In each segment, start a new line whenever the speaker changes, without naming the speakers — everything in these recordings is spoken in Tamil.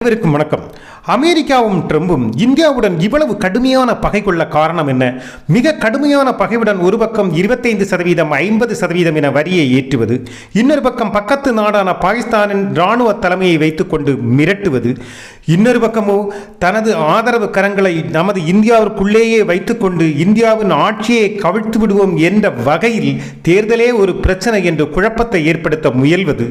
அனைவருக்கும் வணக்கம். அமெரிக்காவும் ட்ரம்பும் இந்தியாவுடன் இவ்வளவு கடுமையான பகை கொள்ள காரணம் என்ன? மிக கடுமையான பகையுடன் ஒரு பக்கம் இருபத்தைந்து சதவீதம் ஐம்பது சதவீதம் என வரியை ஏற்றுவது இன்னொரு பக்கம் பக்கத்து நாடான பாகிஸ்தானின் இராணுவ தலைமையை வைத்துக்கொண்டு மிரட்டுவது இன்னொரு பக்கமோ தனது ஆதரவு கரங்களை நமது இந்தியாவிற்குள்ளேயே வைத்துக்கொண்டு இந்தியாவின் ஆட்சியை கவிழ்த்து விடுவோம் என்ற வகையில் தேர்தலே ஒரு பிரச்சனை என்று குழப்பத்தை ஏற்படுத்த முயல்வது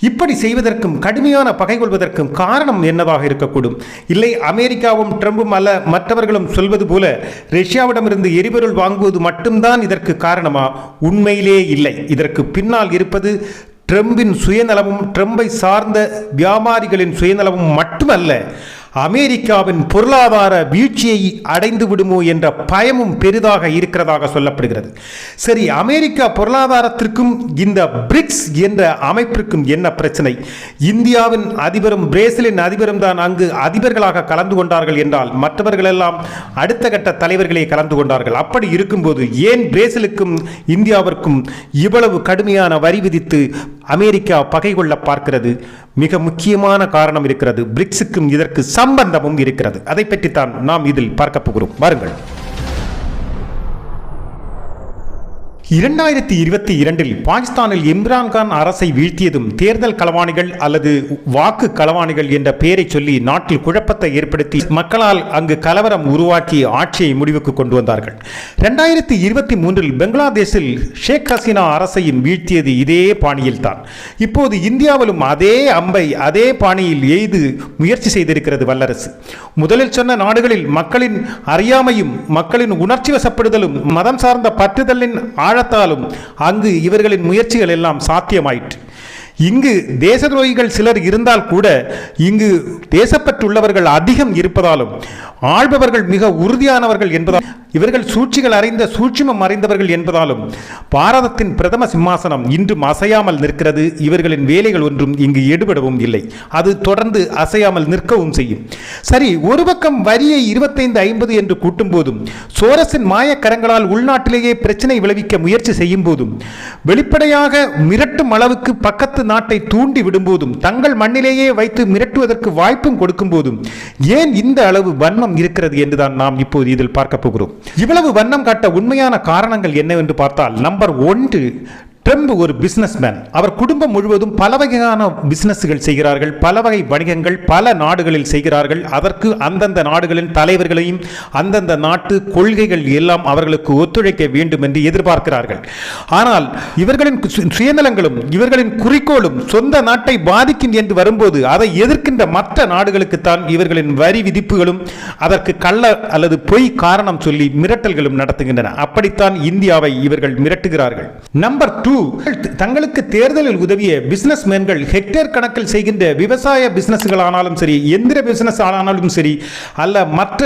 இப்படி செய்வதற்கும் கடுமையான பகை கொள்வதற்கும் காரணம் என்னவாக இருக்கக்கூடும்? இல்லை அமெரிக்காவும் ட்ரம்பும் அல்ல மற்றவர்களும் சொல்வது போல ரஷ்யாவிடமிருந்து எரிபொருள் வாங்குவது மட்டும்தான் இதற்கு காரணமா? உண்மையிலே இல்லை. இதற்கு பின்னால் இருப்பது ட்ரம்பின் சுயநலமும் ட்ரம்பை சார்ந்த வியாபாரிகளின் சுயநலமும் மட்டுமல்ல அமெரிக்காவின் பொருளாதார வீழ்ச்சியை அடைந்து விடுமோ என்ற பயமும் பெரிதாக இருக்கிறதாக சொல்லப்படுகிறது. சரி அமெரிக்கா பொருளாதாரத்திற்கும் இந்த பிரிக்ஸ் என்ற அமைப்பிற்கும் என்ன பிரச்சனை? இந்தியாவின் அதிபரும் பிரேசிலின் அதிபரும் தான் அங்கு அதிபர்களாக கலந்து கொண்டார்கள் என்றால் மற்றவர்கள் எல்லாம் அடுத்த கட்ட தலைவர்களே கலந்து கொண்டார்கள். அப்படி இருக்கும்போது ஏன் பிரேசிலுக்கும் இந்தியாவிற்கும் இவ்வளவு கடுமையான வரி விதித்து அமெரிக்கா பகை கொள்ள பார்க்கிறது? மிக முக்கியமான காரணம் இருக்கிறது. பிரிக்ஸுக்கும் இதற்கு சம்பந்தமும் இருக்கிறது. அதை பற்றித்தான் நாம் இதில் பார்க்க போகிறோம். வாருங்கள். இரண்டாயிரத்தி இருபத்தி இரண்டில் பாகிஸ்தானில் இம்ரான்கான் அரசை வீழ்த்தியதும் தேர்தல் களவாணிகள் அல்லது வாக்கு களவாணிகள் என்ற பெயரை சொல்லி நாட்டில் குழப்பத்தை ஏற்படுத்தி மக்களால் அங்கு கலவரம் உருவாக்கி ஆட்சியை முடிவுக்கு கொண்டு வந்தார்கள். இரண்டாயிரத்தி இருபத்தி மூன்றில் பங்களாதேஷில் ஷேக் ஹசீனா அரசையும் வீழ்த்தியது இதே பாணியில்தான். இப்போது இந்தியாவிலும் அதே அம்பை அதே பாணியில் எய்து முயற்சி செய்திருக்கிறது வல்லரசு. முதலில் சொன்ன நாடுகளில் மக்களின் அறியாமையும் மக்களின் உணர்ச்சி வசப்படுதலும் மதம் சார்ந்த பற்றுதலின் ஆழ காரணத்தாலும் அங்கு இவர்களின் முயற்சிகள் எல்லாம் சாத்தியமாயிற்று. இங்கு தேச துரோகிகள் சிலர் இருந்தால் கூட இங்கு தேசப்பற்றுள்ளவர்கள் அதிகம் இருப்பதாலும் ஆள்பவர்கள் மிக உறுதியானவர்கள் என்பதால் இவர்கள் சூழ்ச்சிகள் அறிந்த சூட்சிமம் அறிந்தவர்கள் என்பதாலும் பாரதத்தின் பிரதம சிம்மாசனம் இன்றும் அசையாமல் நிற்கிறது. இவர்களின் வேலைகள் ஒன்றும் இங்கு எடுபடவும் இல்லை. அது தொடர்ந்து அசையாமல் நிற்கவும் செய்யும். சரி ஒரு பக்கம் வரியை இருபத்தைந்து ஐம்பது என்று கூட்டும் போதும் சோரஸின் மாயக்கரங்களால் உள்நாட்டிலேயே பிரச்சனை விளைவிக்க முயற்சி செய்யும் போதும் வெளிப்படையாக மிரட்டும் அளவுக்கு பக்கத்து நாட்டை தூண்டி விடும்போதும் தங்கள் மண்ணிலேயே வைத்து மிரட்டுவதற்கு வாய்ப்பும் கொடுக்கும் போதும் ஏன் இந்த அளவு வன்மம் இருக்கிறது என்றுதான் நாம் இப்போது இதில் பார்க்க போகிறோம். இவ்வளவு வண்ணம் காட்ட உண்மையான காரணங்கள் என்னவென்று பார்த்தால் நம்பர் ஒன்று ட்ரம்ப் ஒரு பிஸ்னஸ்மேன் அவர் குடும்பம் முழுவதும் பல வகையான பிசினஸ்கள் செய்கிறார்கள். பல வகை வணிகங்கள் பல நாடுகளில் செய்கிறார்கள். அதற்கு அந்தந்த நாடுகளின் தலைவர்களையும் அந்தந்த நாட்டு கொள்கைகள் எல்லாம் அவர்களுக்கு ஒத்துழைக்க வேண்டும் என்று எதிர்பார்க்கிறார்கள். ஆனால் இவர்களின் சுயநலங்களும் இவர்களின் குறிக்கோளும் சொந்த நாட்டை பாதிக்கும் என்று வரும்போது அதை எதிர்க்கின்ற மற்ற நாடுகளுக்குத்தான் இவர்களின் வரி விதிப்புகளும் அதற்கு கள்ள அல்லது பொய் காரணம் சொல்லி மிரட்டல்களும் நடத்துகின்றன. அப்படித்தான் இந்தியாவை இவர்கள் மிரட்டுகிறார்கள். நம்பர் டூ தங்களுக்கு தேர்தலில் உதவிய பிசினஸ் மேன்கள் ஹெக்டேர் கணக்கில் செய்கின்ற விவசாய பிசினஸ்கள் ஆனாலும் சரி எந்திர பிசினஸ் ஆனாலும் சரி அல்ல மற்ற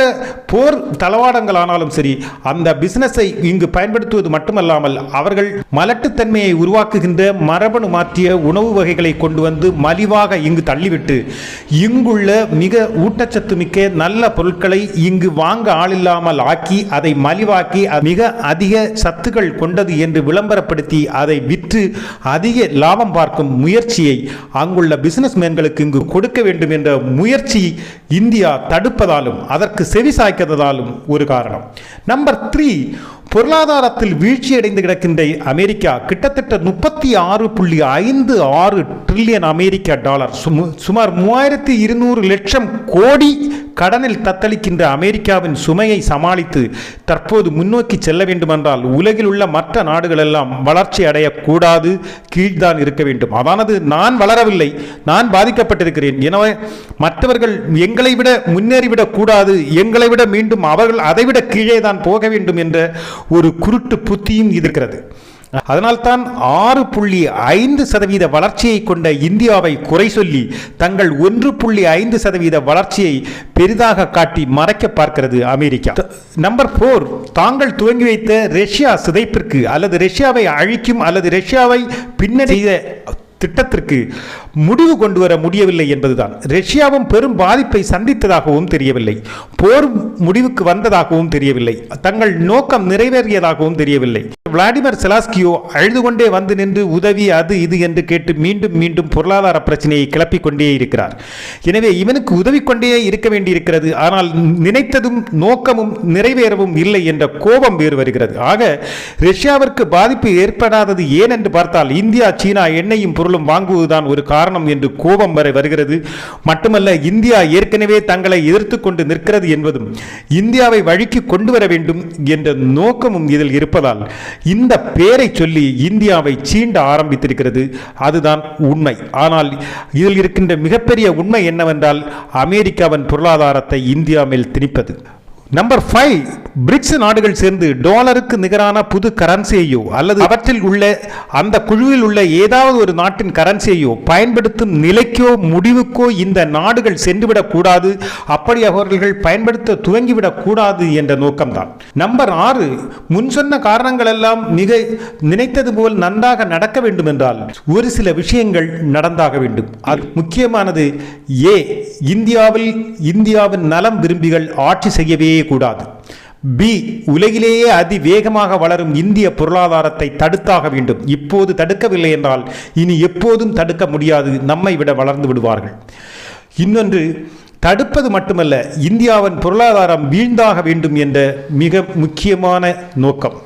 போர் தளவாடங்கள் ஆனாலும் சரி அந்த பிசினஸை இங்கு பயன்படுத்துவது மட்டுமல்லாமல் அவர்கள் மலட்டுத்தன்மையை உருவாக்குகின்ற மரபணு மாற்றிய உணவு வகைகளை கொண்டு வந்து மலிவாக இங்கு தள்ளிவிட்டு இங்குள்ள மிக ஊட்டச்சத்து மிக்க நல்ல பொருட்களை இங்கு வாங்க ஆளில்லாமல் ஆக்கி அதை மலிவாக்கி மிக அதிக சத்துக்கள் கொண்டது என்று விளம்பரப்படுத்தி அதை விற்று அதிக லாபம் பார்க்கும் முயற்சியை அங்குள்ள பிசினஸ்மேன்களுக்கு இங்கு கொடுக்க வேண்டும் என்ற முயற்சி இந்தியா தடுப்பதாலும் அதற்கு செவி சாய்க்காததாலும் ஒரு காரணம். நம்பர் த்ரீ பொருளாதாரத்தில் வீழ்ச்சியடைந்து கிடக்கின்ற அமெரிக்கா கிட்டத்தட்ட முப்பத்தி ஆறு புள்ளி ஐந்து ஆறு ட்ரில்லியன் அமெரிக்க டாலர். சுமார் மூவாயிரத்தி இருநூறு லட்சம் கோடி கடனில் தத்தளிக்கின்ற அமெரிக்காவின் சுமையை சமாளித்து தற்போது முன்னோக்கி செல்ல வேண்டுமென்றால் உலகில் உள்ள மற்ற நாடுகள் எல்லாம் வளர்ச்சி அடையக்கூடாது கீழ்தான் இருக்க வேண்டும். அதானது நான் வளரவில்லை நான் பாதிக்கப்பட்டிருக்கிறேன். எனவே மற்றவர்கள் எங்களை விட முன்னேறிவிடக் கூடாது எங்களை விட மீண்டும் அவர்கள் அதைவிட கீழே தான் போக வேண்டும் என்ற ஒரு குருட்டு புத்தியும் இருக்கிறது. அதனால்தான் ஆறு புள்ளி ஐந்து சதவீத வளர்ச்சியை கொண்ட இந்தியாவை குறை சொல்லி தங்கள் ஒன்று புள்ளி ஐந்து சதவீத வளர்ச்சியை பெரிதாக காட்டி மறைக்க பார்க்கிறது அமெரிக்கா. நம்பர் போர் தாங்கள் துவங்கி வைத்த ரஷ்யா சிதைப்பிற்கு அல்லது ரஷ்யாவை அழிக்கும் அல்லது ரஷ்யாவை பின்னணி செய்த திட்டத்திற்கு முடிவு கொண்டு வர முடியவில்லை என்பதுதான். ரஷ்யாவும் பெரும் பாதிப்பை சந்தித்ததாகவும் தெரியவில்லை. போர் முடிவுக்கு வந்ததாகவும் தெரியவில்லை. தங்கள் நோக்கம் நிறைவேறியதாகவும் தெரியவில்லை. விளாடிமிர் செலாஸ்கியோ அழுது கொண்டே வந்து நின்று உதவி அது இது என்று கேட்டு மீண்டும் மீண்டும் பொருளாதார பிரச்சனையை கிளப்பிக் கொண்டே இருக்கிறார். எனவே இவனுக்கு உதவி கொண்டே இருக்க வேண்டியிருக்கிறது. ஆனால் நினைத்ததும் நோக்கமும் நிறைவேறவும் இல்லை என்ற கோபம் வேறு வருகிறது. ஆக ரஷ்யாவிற்கு பாதிப்பு ஏற்படாதது ஏன் என்று பார்த்தால் இந்தியா சீனா எண்ணெயும் பொருளும் வாங்குவதுதான் ஒரு காரணம். காரணம் என்று கோபம் வரை வருகிறது. மட்டுமல்ல இந்தியா ஏற்கனவே தங்களை எதிர்த்து கொண்டு நிற்கிறது என்பதும் இந்தியாவை வழிக்கு கொண்டு வர வேண்டும் என்ற நோக்கமும் இதில் இருப்பதால் இந்த பேரை சொல்லி இந்தியாவை சீண்ட ஆரம்பித்திருக்கிறது. அதுதான் உண்மை. ஆனால் இதில் இருக்கின்ற மிகப்பெரிய உண்மை என்னவென்றால் அமெரிக்காவின் பொருளாதாரத்தை இந்தியா மேல் திணிப்பது. நம்பர் ஃபைவ் பிரிக்ஸ் நாடுகள் சேர்ந்து டாலருக்கு நிகரான புது கரன்சியையோ அல்லது அவற்றில் உள்ள அந்த குழுவில் உள்ள ஏதாவது ஒரு நாட்டின் கரன்சியையோ பயன்படுத்தும் நிலைக்கோ முடிவுக்கோ இந்த நாடுகள் சென்றுவிடக் கூடாது. அப்படி அவர்கள் பயன்படுத்த துவங்கிவிடக் கூடாது என்ற நோக்கம்தான். நம்பர் ஆறு முன் சொன்ன காரணங்கள் எல்லாம் மிக நினைத்தது போல் நன்றாக நடக்க வேண்டும் என்றால் ஒரு சில விஷயங்கள் நடந்தாக வேண்டும். அது முக்கியமானது ஏ இந்தியாவில் இந்தியாவின் நலம் விரும்பிகள் ஆட்சி செய்யவே செய்யக்கூடாது. பி உலகிலேயே அதிவேகமாக வளரும் இந்திய பொருளாதாரத்தை தடுத்தாக வேண்டும். இப்போது தடுக்கவில்லை என்றால் இனி எப்போதும் தடுக்க முடியாது. நம்மை விட வளர்ந்து விடுவார்கள். இன்னொன்று தடுப்பது மட்டுமல்ல இந்தியாவின் பொருளாதாரம் வீழ்ந்தாக வேண்டும் என்ற மிக முக்கியமான நோக்கம்.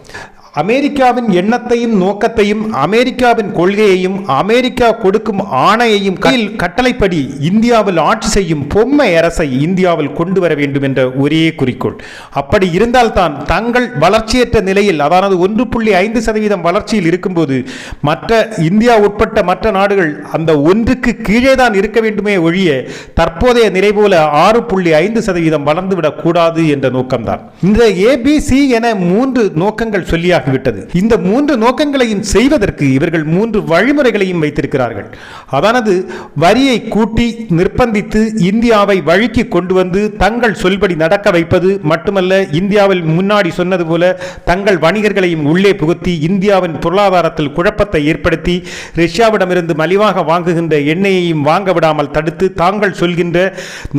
அமெரிக்காவின் எண்ணத்தையும் நோக்கத்தையும் அமெரிக்காவின் கொள்கையையும் அமெரிக்கா கொடுக்கும் ஆணையையும் கையில் கட்டளைப்படி இந்தியாவில் ஆட்சி செய்யும் பொம்மை அரசை இந்தியாவில் கொண்டு வர வேண்டும் என்ற ஒரே குறிக்கோள். அப்படி இருந்தால்தான் தங்கள் வளர்ச்சியற்ற நிலையில் அதாவது ஒன்று புள்ளி ஐந்து சதவீதம் வளர்ச்சியில் இருக்கும்போது மற்ற இந்தியா உட்பட்ட மற்ற நாடுகள் அந்த ஒன்றுக்கு கீழே தான் இருக்க வேண்டுமே ஒழிய தற்போதைய நிலை போல ஆறு புள்ளி ஐந்து சதவீதம் வளர்ந்துவிடக் கூடாது என்ற நோக்கம்தான். இந்த ஏபிசி என மூன்று நோக்கங்கள் சொல்லியாக ஆகிவிட்டது இந்த மூன்று நோக்கங்களையும் செய்வதற்கு இவர்கள் மூன்று வழிமுறைகளையும் வைத்திருக்கிறார்கள். அதானது வரியை கூட்டி நிர்பந்தித்து இந்தியாவை வழிக்கு கொண்டு வந்து தங்கள் சொல்படி நடக்க வைப்பது மட்டுமல்ல இந்தியாவில் முன்னாடி சொன்னது போல தங்கள் வணிகர்களையும் உள்ளே புகுத்தி இந்தியாவின் பொருளாதாரத்தில் குழப்பத்தை ஏற்படுத்தி ரஷ்யாவிடமிருந்து மலிவாக வாங்குகின்ற எண்ணெயையும் வாங்க விடாமல் தடுத்து தாங்கள் சொல்கின்ற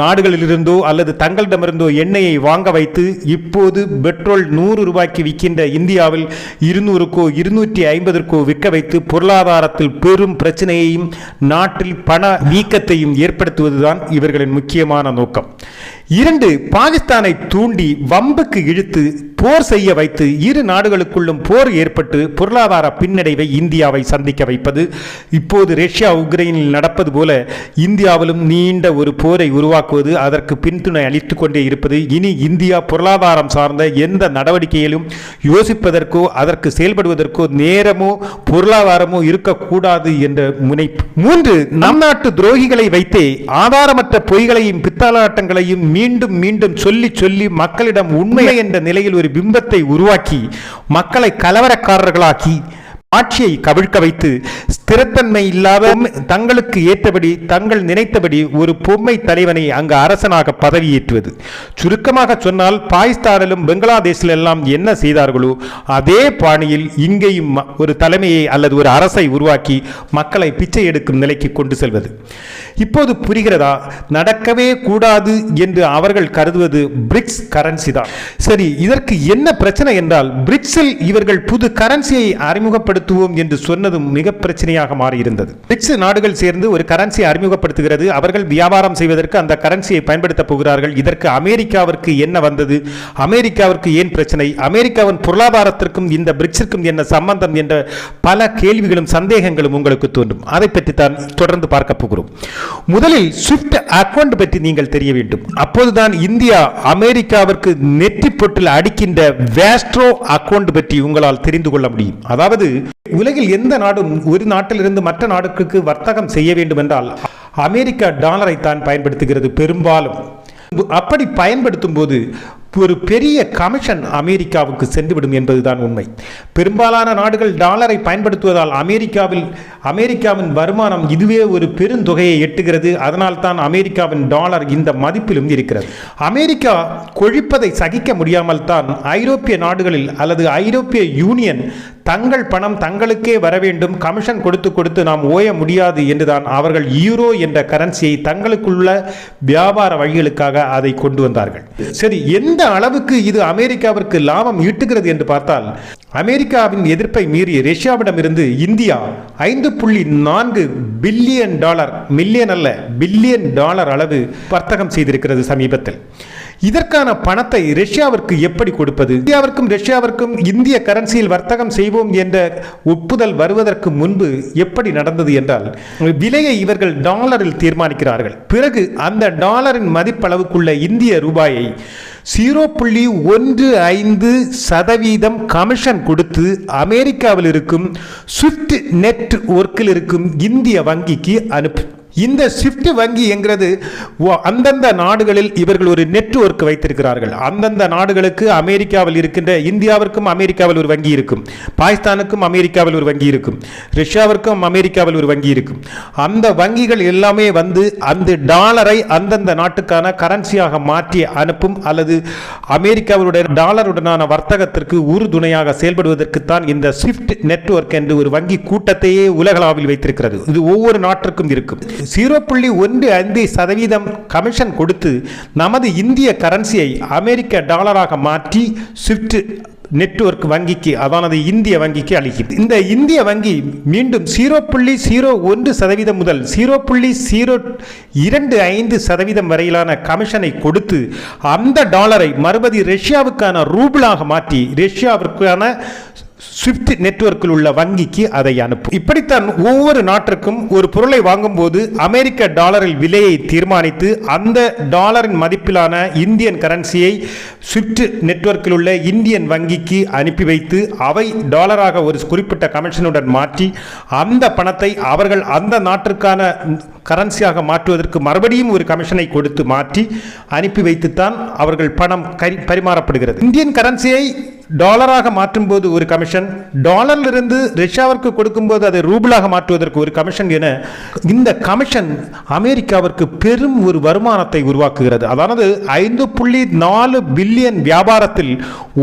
நாடுகளிலிருந்தோ அல்லது தங்களிடமிருந்தோ எண்ணெயை வாங்க வைத்து இப்போது பெட்ரோல் நூறு ரூபாய்க்கு விற்கின்ற இந்தியாவில் இருநூறுக்கோ இருநூற்றி ஐம்பதற்கோ விற்க வைத்து பொருளாதாரத்தில் பெரும் பிரச்சனையையும் நாட்டில் பண வீக்கத்தையும் ஏற்படுத்துவதுதான் இவர்களின் முக்கியமான நோக்கம். இரண்டு பாகிஸ்தானை தூண்டி வம்புக்கு இழுத்து போர் செய்ய வைத்து இரு நாடுகளுக்குள்ளும் போர் ஏற்பட்டு பொருளாதார பின்னடைவை இந்தியாவை சந்திக்க வைப்பது இப்போது ரஷ்யா உக்ரைனில் நடப்பது போல இந்தியாவிலும் நீண்ட ஒரு போரை உருவாக்குவது அதற்கு பின்துணை அளித்து கொண்டே இருப்பது இனி இந்தியா பொருளாதாரம் சார்ந்த எந்த நடவடிக்கையிலும் யோசிப்பதற்கோ அதற்கு செயல்படுவதற்கோ நேரமோ பொருளாதாரமோ இருக்கக்கூடாது என்ற முனைப்பு. மூன்று நம் நாட்டு துரோகிகளை வைத்தே ஆதாரமற்ற பொய்களையும் பித்தாலாட்டங்களையும் மீண்டும் மீண்டும் சொல்லி சொல்லி மக்களிடம் உண்மை என்ற நிலையில் ஒரு பிம்பத்தை உருவாக்கி மக்களை கலவரக்காரர்களாக்கி ஆட்சியை கவிழ்க்க வைத்து ஸ்திரத்தன்மை இல்லாத தங்களுக்கு ஏற்றபடி தங்கள் நினைத்தபடி ஒரு பொம்மை தலைவனை அங்கு அரசனாக பதவியேற்றுவது. சுருக்கமாக சொன்னால் பாகிஸ்தானிலும் பெங்களாதேஷில் எல்லாம் என்ன செய்தார்களோ அதே பாணியில் இங்கேயும் ஒரு தலைமையை அல்லது ஒரு அரசை உருவாக்கி மக்களை பிச்சை எடுக்கும் நிலைக்கு கொண்டு செல்வது. இப்போது புரிகிறதா? நடக்கவே கூடாது என்று அவர்கள் கருதுவது பிரிக்ஸ் கரன்சி தான். சரி இதற்கு என்ன பிரச்சனை என்றால் பிரிக்ஸில் இவர்கள் புது கரன்சியை அறிமுகப்படுத்துவோம் என்று சொன்னதும் மிக பிரச்சனையாக மாறியிருந்தது. பிரிக்ஸ் நாடுகள் சேர்ந்து ஒரு கரன்சியை அறிமுகப்படுத்துகிறது. அவர்கள் வியாபாரம் செய்வதற்கு அந்த கரன்சியை பயன்படுத்தப் போகிறார்கள். இதற்கு அமெரிக்காவிற்கு என்ன வந்தது? அமெரிக்காவிற்கு ஏன் பிரச்சனை? அமெரிக்காவின் பொருளாதாரத்திற்கும் இந்த பிரிக்ஸிற்கும் என்ன சம்பந்தம் என்ற பல கேள்விகளும் சந்தேகங்களும் உங்களுக்கு தோன்றும். அதை பற்றி தான் தொடர்ந்து பார்க்க போகிறோம். முதலில் ஸ்விஃப்ட் அக்கவுண்ட் பற்றி நீங்கள் தெரிய வேண்டும். அப்போதுதான் இந்தியா அமெரிக்காவிற்கு நெற்றி பொட்டில் அடிக்கின்ற வேஸ்ட்ரோ அக்கவுண்ட் பற்றி உங்களால் தெரிந்து கொள்ள முடியும். அதாவது உலகில் எந்த நாடும் ஒரு நாட்டிலிருந்து மற்ற நாடுகளுக்கு வர்த்தகம் செய்ய வேண்டும் என்றால் அமெரிக்கா டாலரை தான் பயன்படுத்துகிறது பெரும்பாலும். அப்படி பயன்படுத்தும் போது ஒரு பெரிய கமிஷன் அமெரிக்காவுக்கு சென்றுவிடும் என்பதுதான் உண்மை. பெரும்பாலான நாடுகள் டாலரை பயன்படுத்துவதால் அமெரிக்காவில் அமெரிக்காவின் வருமானம் இதுவே ஒரு பெருந்தொகையை எட்டுகிறது. அதனால் தான் அமெரிக்காவின் டாலர் இந்த மதிப்பிலும் இருக்கிறது. அமெரிக்கா கொழிப்பதை சகிக்க முடியாமல் தான் ஐரோப்பிய நாடுகளில் அல்லது ஐரோப்பிய யூனியன் தங்கள் பணம் தங்களுக்கே வர வேண்டும் கமிஷன் கொடுத்து கொடுத்து நாம் ஓய முடியாது என்றுதான் அவர்கள் யூரோ என்ற கரன்சியை தங்களுக்குள்ள வியாபார வழிகளுக்காக அதை கொண்டு வந்தார்கள். சரி எந்த அளவுக்கு இது அமெரிக்காவிற்கு லாபம் ஈட்டுகிறது என்று பார்த்தால் அமெரிக்காவின் எதிர்ப்பை மீறி ரஷ்யாவிடமிருந்து இந்தியா ஐந்து புள்ளி நான்கு பில்லியன் டாலர் மில்லியன் அல்ல பில்லியன் டாலர் அளவு வர்த்தகம் செய்திருக்கிறது சமீபத்தில். இதற்கான பணத்தை ரஷ்யாவிற்கு எப்படி கொடுப்பது? இந்தியாவிற்கும் ரஷ்யாவிற்கும் இந்திய கரன்சியில் வர்த்தகம் செய்வோம் என்ற ஒப்புதல் வருவதற்கு முன்பு எப்படி நடந்தது என்றால் விலையை இவர்கள் டாலரில் தீர்மானிக்கிறார்கள். பிறகு அந்த டாலரின் மதிப்பளவுக்குள்ள இந்திய ரூபாயை ஜீரோ புள்ளி ஒன்று ஐந்து சதவீதம் கமிஷன் கொடுத்து அமெரிக்காவில் இருக்கும் ஸ்விஃப்ட் நெட் ஒர்க்கில் இருக்கும் இந்திய வங்கிக்கு அனுப்பு இந்த ஸ்விஃப்ட் வங்கி என்கிறது அந்தந்த நாடுகளில் இவர்கள் ஒரு நெட்வொர்க் வைத்திருக்கிறார்கள். அந்தந்த நாடுகளுக்கு அமெரிக்காவில் இருக்கின்ற இந்தியாவிற்கும் அமெரிக்காவில் ஒரு வங்கி இருக்கும். பாகிஸ்தானுக்கும் அமெரிக்காவில் ஒரு வங்கி இருக்கும். ரஷ்யாவிற்கும் அமெரிக்காவில் ஒரு வங்கி இருக்கும். அந்த வங்கிகள் எல்லாமே வந்து அந்த டாலரை அந்தந்த நாட்டுக்கான கரன்சியாக மாற்றி அனுப்பும் அல்லது அமெரிக்காவுடைய டாலருடனான வர்த்தகத்திற்கு உறுதுணையாக செயல்படுவதற்குத்தான் இந்த ஸ்விஃப்ட் நெட்வொர்க் என்று ஒரு வங்கி கூட்டத்தையே உலகளாவில் வைத்திருக்கிறது. இது ஒவ்வொரு நாட்டிற்கும் இருக்கும். ஜீரோ புள்ளி ஒன்று ஐந்து சதவீதம் கமிஷன் கொடுத்து நமது இந்திய கரன்சியை அமெரிக்க டாலராக மாற்றி ஸ்விஃப்ட் நெட்வொர்க் வங்கிக்கு அதானது இந்திய வங்கிக்கு அளிக்கிறது. இந்த இந்திய வங்கி மீண்டும் ஜீரோ புள்ளி ஜீரோ ஒன்று சதவீதம் முதல் ஜீரோ புள்ளி ஜீரோ இரண்டு ஐந்து சதவீதம் வரையிலான கமிஷனை கொடுத்து அந்த டாலரை மறுபடி ரஷ்யாவுக்கான ரூபிளாக மாற்றி ரஷ்யாவிற்கான ஸ்விஃப்ட் நெட்வொர்க்கில் உள்ள வங்கிக்கு அதை அனுப்பும். இப்படித்தான் ஒவ்வொரு நாட்டிற்கும் ஒரு பொருளை வாங்கும்போது அமெரிக்க டாலரில் விலையை தீர்மானித்து அந்த டாலரின் மதிப்பிலான இந்தியன் கரன்சியை ஸ்விஃப்ட் நெட்வொர்க்கில் உள்ள இந்தியன் வங்கிக்கு அனுப்பி வைத்து அவை டாலராக ஒரு குறிப்பிட்ட கமிஷனுடன் மாற்றி அந்த பணத்தை அவர்கள் அந்த நாட்டிற்கான கரன்சியாக மாற்றுவதற்கு மறுபடியும் ஒரு கமிஷனை கொடுத்து மாற்றி அனுப்பி வைத்துத்தான் அவர்கள் பணம் கரி பரிமாறப்படுகிறது. இந்தியன் கரன்சியை டாலராக மாற்றும்போது ஒரு கமிஷன் டாலரிலிருந்து ரஷ்யாவிற்கு கொடுக்கும்போது அதை ரூபிளாக மாற்றுவதற்கு ஒரு கமிஷன் என இந்த கமிஷன் அமெரிக்காவிற்கு பெரும் ஒரு வருமானத்தை உருவாக்குகிறது. அதாவது ஐந்து புள்ளி நாலு பில்லியன் வியாபாரத்தில்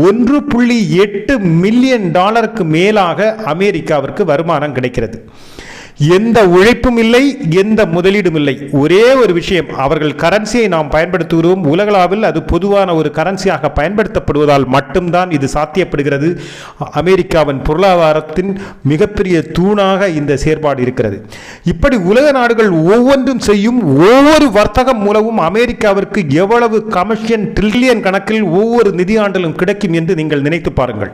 ஒன்று புள்ளி எட்டு மில்லியன் டாலருக்கு மேலாக அமெரிக்காவிற்கு வருமானம் கிடைக்கிறது. எந்த உழைப்பும் இல்லை எந்த முதலீடும் இல்லை. ஒரே ஒரு விஷயம் அவர்கள் கரன்சியை நாம் பயன்படுத்துகிறோம். உலகளாவில் அது பொதுவான ஒரு கரன்சியாக பயன்படுத்தப்படுவதால் மட்டும்தான் இது சாத்தியப்படுகிறது. அமெரிக்காவின் பொருளாதாரத்தின் மிகப்பெரிய தூணாக இந்த செயற்பாடு இருக்கிறது. இப்படி உலக நாடுகள் ஒவ்வொன்றும் செய்யும் ஒவ்வொரு வர்த்தகம் மூலமும் அமெரிக்காவிற்கு எவ்வளவு கமிஷன் ட்ரில்லியன் கணக்கில் ஒவ்வொரு நிதியாண்டிலும் கிடைக்கும் என்று நீங்கள் நினைத்து பாருங்கள்.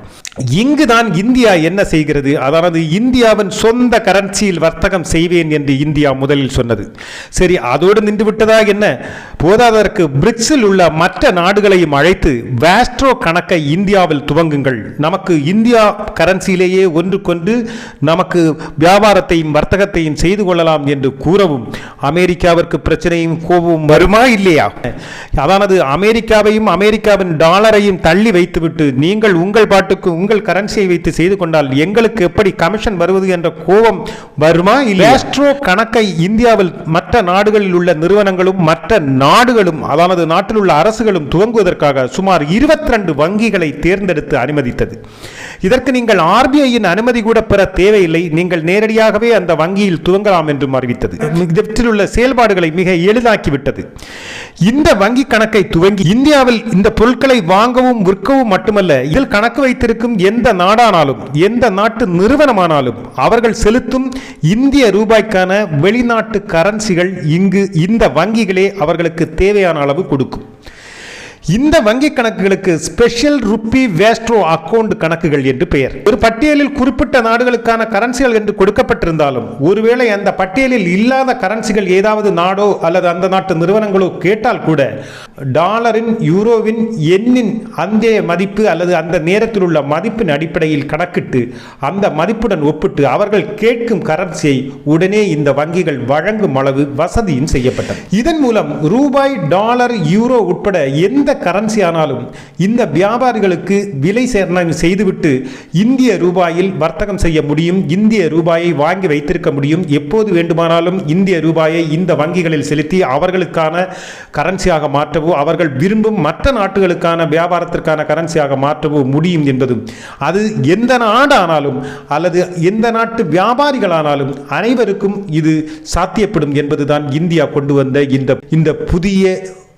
இங்குதான் இந்தியா என்ன செய்கிறது? அதாவது இந்தியாவின் சொந்த கரன்சியில் வர்த்தகம் செய்வேன் என்று இந்தியா முதலில் சொன்னது. சரி அதோடு நின்று விட்டதா என்ன? போதாதற்கு பிரிக்ஸில் உள்ள மற்ற நாடுகளையும் அழைத்து வேஸ்ட்ரோ கணக்கை இந்தியாவில் துவங்குங்கள். நமக்கு இந்தியா கரன்சியிலேயே ஒன்றுக்கொன்று நமக்கு வியாபாரத்தையும் வர்த்தகத்தையும் செய்து கொள்ளலாம் என்று கூறவும் அமெரிக்காவிற்கு பிரச்சனையும் கோபமும் வருமா இல்லையா? அதானது அமெரிக்காவையும் அமெரிக்காவின் டாலரையும் தள்ளி வைத்துவிட்டு நீங்கள் உங்கள் பாட்டுக்கு உங்கள் கரன்சியை வைத்து செய்து கொண்டால் எங்களுக்கு எப்படி கமிஷன் வருவது என்ற கோபம் வரும்? இல்லை ஆஸ்ட்ரோ கணக்கை இந்தியாவில் மற்ற மற்ற நாடுகளில் உள்ள நிறுவனங்களும் மற்ற நாடுகளும் அதாவது நாட்டில் உள்ள அரசுகளும் துவங்குவதற்காக சுமார் 22 வங்கிகளை தேர்ந்தெடுத்து அனுமதித்தது. இதற்கு நீங்கள் ஆர்பிஐயின் அனுமதி கூட பெற தேவையில்லை. நீங்கள் நேரடியாகவே அந்த வங்கியில் துவங்கலாம் என்றும் அறிவித்தது. இவற்றில் உள்ள செயல்பாடுகளை மிக எளிதாக்கிவிட்டது. இந்த வங்கி கணக்கை துவங்கி இந்தியாவில் இந்த பொருட்களை வாங்கவும் விற்கவும் மட்டுமல்ல இதில் கணக்கு வைத்திருக்கும் எந்த நாடானாலும் எந்த நாட்டு நிறுவனமானாலும் அவர்கள் செலுத்தும் இந்திய ரூபாய்க்கான வெளிநாட்டு கரன்சி வங்கிகள் இங்கு இந்த வங்கிகளே அவர்களுக்கு தேவையான அளவு கொடுக்கும். இந்த வங்கி கணக்குகளுக்கு ஸ்பெஷல் ருப்பி வேஸ்ட்ரோ அக்கவுண்ட் கணக்குகள் என்று பெயர். ஒரு பட்டியலில் குறிப்பிட்ட நாடுகளுக்கான கரன்சிகள் என்று கொடுக்கப்பட்டிருந்தாலும் ஒருவேளை அந்த பட்டியலில் இல்லாத கரன்சிகள் ஏதாவது நாடோ அல்லது அந்த நாட்டு நிறுவனங்களோ கேட்டால் கூட டாலரின் யூரோவின் எண்ணின் அந்த மதிப்பு அல்லது அந்த நேரத்தில் உள்ள மதிப்பின் அடிப்படையில் கணக்கிட்டு அந்த மதிப்புடன் ஒப்பிட்டு அவர்கள் கேட்கும் கரன்சியை உடனே இந்த வங்கிகள் வழங்கும் அளவு வசதியும் செய்யப்பட்டது. இதன் மூலம் ரூபாய் டாலர் யூரோ உட்பட எந்த கரன்சி ஆனாலும் இந்த வியாபாரிகளுக்கு விலை சேர்ணம் செய்துவிட்டு இந்திய ரூபாயில் வர்த்தகம் செய்ய முடியும் இந்திய ரூபாயை வாங்கி வைத்திருக்க முடியும். எப்போது வேண்டுமானாலும் இந்திய ரூபாயை இந்த வங்கிகளில் செலுத்தி அவர்களுக்கான கரன்சியாக மாற்றவோ அவர்கள் விரும்பும் மற்ற நாட்டுகளுக்கான வியாபாரத்திற்கான கரன்சியாக மாற்றவோ முடியும் என்பதும் அது எந்த நாடானாலும் அல்லது எந்த நாட்டு வியாபாரிகளானாலும் அனைவருக்கும் இது சாத்தியப்படும் என்பதுதான் இந்தியா கொண்டு வந்த இந்த இந்த புதிய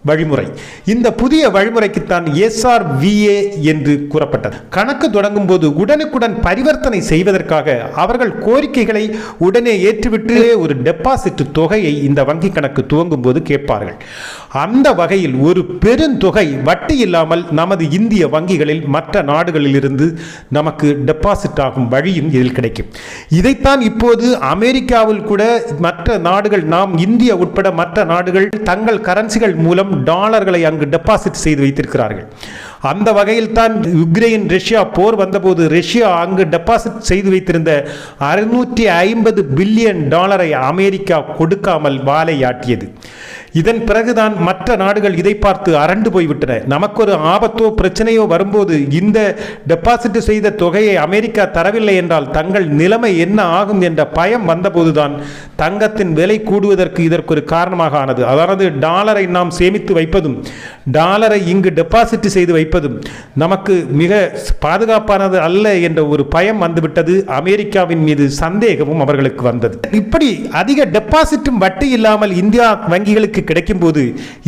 வழிமுறை. இந்த புதிய வழிமுறைக்குத்தான் எஸ்ஆர்விஏ என்று கூறப்பட்டது. கணக்கு தொடங்கும் போது உடனுக்குடன் பரிவர்த்தனை செய்வதற்காக அவர்கள் கோரிக்கைகளை உடனே ஏற்றுவிட்டு ஒரு டெபாசிட் தொகையை இந்த வங்கி கணக்கு துவங்கும் போது கேட்பார்கள். அந்த வகையில் ஒரு பெருந்தொகை வட்டி இல்லாமல் நமது இந்திய வங்கிகளில் மற்ற நாடுகளிலிருந்து நமக்கு டெபாசிட் ஆகும் வழியும் இதில் கிடைக்கும். இதைத்தான் இப்போது அமெரிக்காவில் கூட மற்ற நாடுகள் நாம் இந்தியா உட்பட மற்ற நாடுகள் தங்கள் கரன்சிகள் மூலம் டாலர்களை அங்கு டெபாசிட் செய்து வைத்திருக்கிறார்கள். அந்த வகையில் தான் யுக்ரைன் ரஷ்யா போர் வந்தபோது ரஷ்யா அங்கு டெபாசிட் செய்து வைத்திருந்த அறுநூற்றி ஐம்பது பில்லியன் டாலரை அமெரிக்கா கொடுக்காமல் வாழையாட்டியது இதன் பிறகுதான் மற்ற நாடுகள் இதை பார்த்து அரண்டு போய்விட்டன. நமக்கு ஒரு ஆபத்தோ பிரச்சனையோ வரும்போது இந்த டெபாசிட் செய்த தொகையை அமெரிக்கா தரவில்லை என்றால் தங்கள் நிலைமை என்ன ஆகும் என்ற பயம் வந்தபோதுதான் தங்கத்தின் விலை கூடுவதற்கு இதற்கு ஒரு காரணமாக ஆனது. அதாவது டாலரை நாம் சேமித்து வைப்பதும் டாலரை இங்கு டெபாசிட் செய்து வைப்பதும் நமக்கு மிக பாதுகாப்பானது அல்ல என்ற ஒரு பயம் வந்துவிட்டது. அமெரிக்காவின் மீது சந்தேகமும் அவர்களுக்கு வந்தது. இப்படி அதிக டெபாசிட்டும் வட்டி இல்லாமல் இந்தியா வங்கிகளுக்கு கிடைக்கும் போது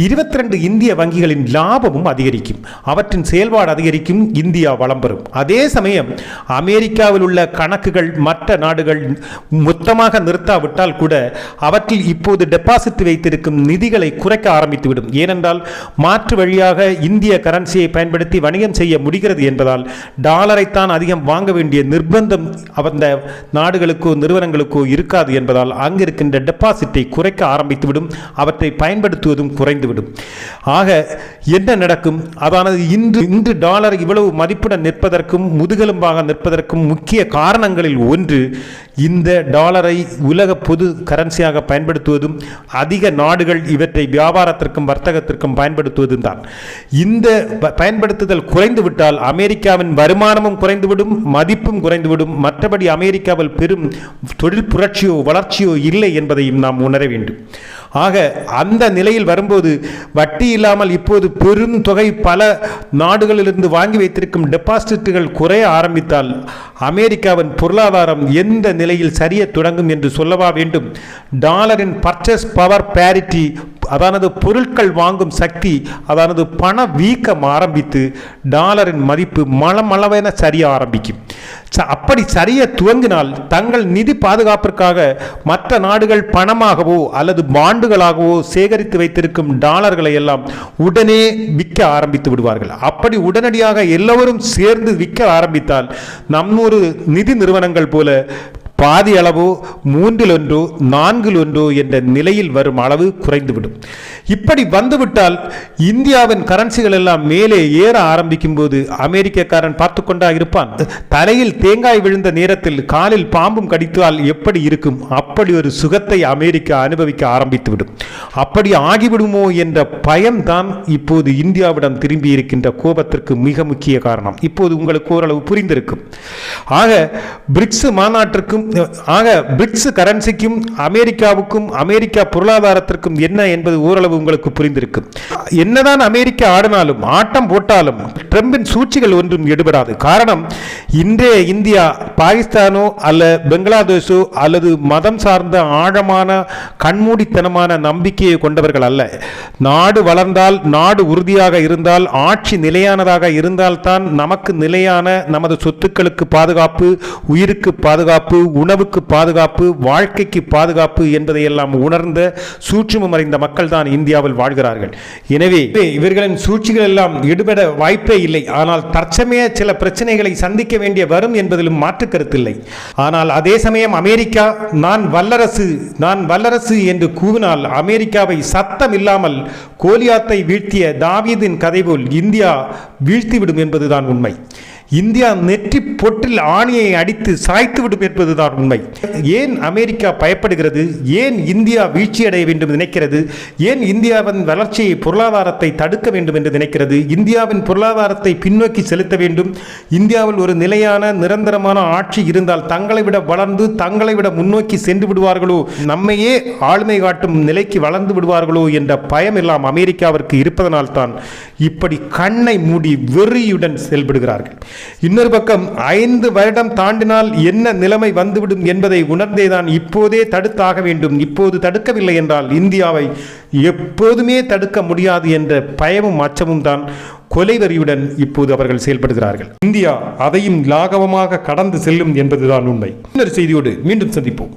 இருபத்தி ரெண்டு இந்திய வங்கிகளின் லாபமும் அதிகரிக்கும். அவற்றின் செயல்பாடு அதிகரிக்கும் இந்தியா வளம் பெறும். அதே சமயம் அமெரிக்காவில் உள்ள கணக்குகள் மற்ற நாடுகள் மொத்தமாக நிறுத்தாவிட்டால் கூட அவற்றில் இப்போது டெபாசிட் வைத்திருக்கும் நிதிகளை குறைக்க ஆரம்பித்துவிடும். ஏனென்றால் மாற்று வழியாக இந்திய கரன்சியை பயன்படுத்தி வணிகம் செய்ய முடிகிறது என்பதால் டாலரைத்தான் அதிகம் வாங்க வேண்டிய நிர்பந்தம் அந்த நாடுகளுக்கோ நிறுவனங்களுக்கோ இருக்காது என்பதால் அங்கிருக்கின்ற டெபாசிட்டை குறைக்க ஆரம்பித்துவிடும். அவற்றை பயன்படுத்துவதும் குறைந்துவிடும். ஆக என்ன நடக்கும்? அதானது இன்று இன்று டாலர் இவ்வளவு மதிப்புடன் நிற்பதற்கும் முதுகெலும்பாக நிற்பதற்கும் முக்கிய காரணங்களில் ஒன்று இந்த டாலரை உலக பொது கரன்சியாக பயன்படுத்துவதும் அதிக நாடுகள் இவற்றை வியாபாரத்திற்கும் வர்த்தகத்திற்கும் பயன்படுத்துவதும் தான். இந்த ப- பயன்படுத்துதல் குறைந்துவிட்டால் அமெரிக்காவின் வருமானமும் குறைந்துவிடும் மதிப்பும் குறைந்துவிடும். மற்றபடி அமெரிக்காவில் பெரும் தொழில் புரட்சியோ வளர்ச்சியோ இல்லை என்பதையும் நாம் உணர வேண்டும். ஆக அந்த நிலையில் வரும்போது வட்டி இல்லாமல் இப்போது பெரும் தொகை பல நாடுகளிலிருந்து வாங்கி வைத்திருக்கும் டெபாசிட்டுகள் குறைய ஆரம்பித்தால் அமெரிக்காவின் பொருளாதாரம் எந்த நிலையில் சரிய தொடங்கும் என்று சொல்லவா வேண்டும்? டாலரின் பர்ச்சேஸ் பவர் பேரிட்டி அதானது பொருட்கள் வாங்கும் சக்தி அதானது பண வீக்கம் ஆரம்பித்து டாலரின் மதிப்பு மளமளவென சரிய ஆரம்பிக்கும். ச- அப்படி சரிய துவங்கினால் தங்கள் நிதி பாதுகாப்பிற்காக மற்ற நாடுகள் பணமாகவோ அல்லது பாண்டுகளாகவோ சேகரித்து வைத்திருக்கும் டாலர்களை எல்லாம் உடனே விற்க ஆரம்பித்து விடுவார்கள். அப்படி உடனடியாக எல்லோரும் சேர்ந்து விற்க ஆரம்பித்தால் நம்மொரு நிதி நிறுவனங்கள் போல பாதி அளவு மூன்றில் ஒன்று நான்கில் ஒன்று என்ற நிலையில் வரும் அளவு குறைந்துவிடும். இப்படி வந்துவிட்டால் இந்தியாவின் கரன்சிகள் எல்லாம் மேலே ஏற ஆரம்பிக்கும் போது அமெரிக்கக்காரன் பார்த்து கொண்டா இருப்பான். தலையில் தேங்காய் விழுந்த நேரத்தில் காலில் பாம்பும் கடித்தால் எப்படி இருக்கும்? அப்படி ஒரு சுகத்தை அமெரிக்கா அனுபவிக்க ஆரம்பித்துவிடும். அப்படி ஆகிவிடுமோ என்ற பயம்தான் இப்போது இந்தியாவிடம் திரும்பி இருக்கின்ற கோபத்திற்கு மிக முக்கிய காரணம். இப்போது உங்களுக்கு ஓரளவு புரிந்திருக்கும். ஆக பிரிக்ஸ் மாநாட்டிற்கும் ஆக பிரிக்ஸ் கரன்சிக்கும் அமெரிக்காவுக்கும் அமெரிக்கா பொருளாதாரத்திற்கும் என்ன என்பது ஓரளவு உங்களுக்கு புரிந்திருக்கும். என்னதான் அமெரிக்கா ஆடினாலும் ஆட்டம் போட்டாலும் ட்ரம்பின் சூழ்ச்சிகள் ஒன்றும் எடுபடாது. காரணம் இன்றைய இந்தியா பாகிஸ்தானோ அல்ல பெங்களாதேஷோ அல்லது மதம் சார்ந்த ஆழமான கண்மூடித்தனமான நம்பிக்கையை கொண்டவர்கள் அல்ல. நாடு வளர்ந்தால் நாடு உறுதியாக இருந்தால் ஆட்சி நிலையானதாக இருந்தால்தான் நமக்கு நிலையான நமது சொத்துக்களுக்கு பாதுகாப்பு உயிருக்கு பாதுகாப்பு உணவுக்கு பாதுகாப்பு வாழ்க்கைக்கு பாதுகாப்பு என்பதையெல்லாம் உணர்ந்த சூட்சுமம் அறிந்த மக்கள் தான் இந்தியாவில் வாழ்கிறார்கள். எனவே இவர்களின் சூழ்ச்சிகள் எல்லாம் ஈடுபட வாய்ப்பே இல்லை. ஆனால் தற்சமய சில பிரச்சனைகளை சந்திக்க வேண்டிய வரும் என்பதிலும் மாற்று கருத்தில்லை. ஆனால் அதே சமயம் அமெரிக்கா நான் வல்லரசு நான் வல்லரசு என்று கூவினால் அமெரிக்காவை சத்தம் இல்லாமல் கோலியாத்தை வீழ்த்திய தாவீதின் கதை போல் இந்தியா வீழ்த்திவிடும் என்பதுதான் உண்மை. இந்தியா நெற்றி பொட்டில் ஆணியை அடித்து சாய்த்து விடும் என்பதுதான் உண்மை. ஏன் அமெரிக்கா பயப்படுகிறது? ஏன் இந்தியா வீழ்ச்சியடைய வேண்டும் நினைக்கிறது? ஏன் இந்தியாவின் வளர்ச்சியை பொருளாதாரத்தை தடுக்க வேண்டும் என்று நினைக்கிறது? இந்தியாவின் பொருளாதாரத்தை பின்னோக்கி செலுத்த வேண்டும். இந்தியாவில் ஒரு நிலையான நிரந்தரமான ஆட்சி இருந்தால் தங்களை விட வளர்ந்து தங்களை விட முன்னோக்கி சென்று விடுவார்களோ? நம்மையே ஆளுமை காட்டும் நிலைக்கு வளர்ந்து விடுவார்களோ என்ற பயம் எல்லாம் அமெரிக்காவிற்கு இருப்பதனால்தான் இப்படி கண்ணை மூடி வெறியுடன் செயல்படுகிறார்கள். இன்னொரு பக்கம் ஐந்து வருடம் தாண்டினால் என்ன நிலைமை வந்துவிடும் என்பதை உணர்ந்தேதான் இப்போதே தடுத்தாக வேண்டும். இப்போது தடுக்கவில்லை என்றால் இந்தியாவை எப்போதுமே தடுக்க முடியாது என்ற பயமும் அச்சமும் தான் கொலைவரியுடன் இப்போது அவர்கள் செயல்படுகிறார்கள். இந்தியா அதையும் லாகவமாக கடந்து செல்லும் என்பதுதான் உண்மை. இன்னொரு செய்தியோடு மீண்டும் சந்திப்போம்.